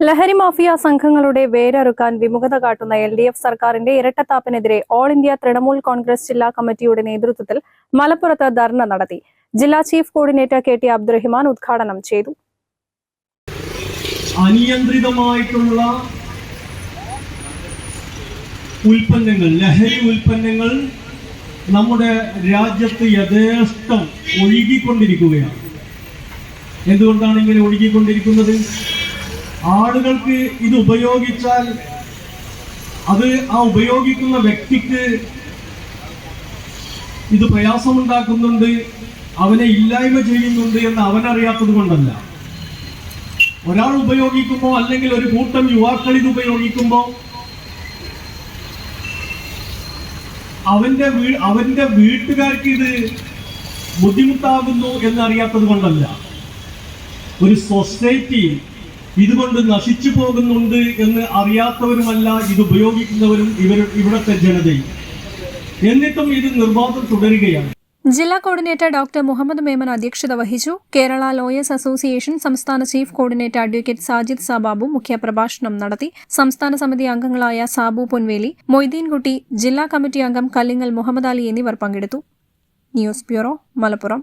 ലഹരി മാഫിയ സംഘങ്ങളുടെ വേരറുക്കാൻ വിമുഖത കാട്ടുന്ന എൽ ഡി എഫ് സർക്കാരിന്റെ ഇരട്ടത്താപ്പിനെതിരെ ഓൾ ഇന്ത്യ തൃണമൂൽ കോൺഗ്രസ് ജില്ലാ കമ്മിറ്റിയുടെ നേതൃത്വത്തിൽ മലപ്പുറത്ത് ധർണ നടത്തി. ജില്ലാ chief coordinator K T Abdurahiman ഉദ്ഘാടനം ചെയ്തു. അനിയന്ത്രിതമായിട്ടുള്ള ഉൽപ്പന്നങ്ങൾ ലഹരി ഉൽപ്പന്നങ്ങൾ നമ്മുടെ രാജ്യത്ത് യഥേഷ്ടം ഒഴുകിക്കൊണ്ടിരിക്കുകയാണ്. എന്തുകൊണ്ടാണ് ഇങ്ങനെ ഒഴുകിക്കൊണ്ടിരിക്കുന്നത്? ആളുകൾക്ക് ഇത് ഉപയോഗിച്ചാൽ അത് ആ ഉപയോഗിക്കുന്ന വ്യക്തിക്ക് ഇത് പ്രയാസമുണ്ടാക്കുന്നുണ്ട് അവനെ ഇല്ലായ്മ ചെയ്യുന്നുണ്ട് എന്ന് അവനറിയാത്തത് കൊണ്ടല്ല. ഒരാൾ ഉപയോഗിക്കുമ്പോൾ അല്ലെങ്കിൽ ഒരു കൂട്ടം യുവാക്കൾ ഇത് ഉപയോഗിക്കുമ്പോൾ അവന്റെ അവന്റെ വീട്ടുകാർക്ക് ഇത് ബുദ്ധിമുട്ടാകുന്നു എന്നറിയാത്തത് കൊണ്ടല്ല. ഒരു സൊസൈറ്റി ഇതുകൊണ്ട് നശിച്ചു പോകുന്നുണ്ട് എന്ന് അറിയാത്തവരുമല്ല ഇത് ഉപയോഗിക്കുന്നവരും ഇവർ ഇവിടുത്തെ ജനതയും. എന്നിട്ടും ഇത് നിർബാധം തുടരുകയാണ്. ജില്ലാ കോർഡിനേറ്റർ ഡോക്ടർ മുഹമ്മദ് മേമൻ അധ്യക്ഷത വഹിച്ചു. കേരള ലോയേഴ്സ് അസോസിയേഷൻ സംസ്ഥാന chief coordinator advocate Sajid Sababu മുഖ്യപ്രഭാഷണം നടത്തി. സംസ്ഥാന സമിതി അംഗങ്ങളായ സാബു പൊൻവേലി മൊയ്തീൻകുട്ടി ജില്ലാ കമ്മിറ്റി അംഗം കല്ലിങ്ങൽ മുഹമ്മദ് അലി എന്നിവർ പങ്കെടുത്തു. News bureau Malappuram.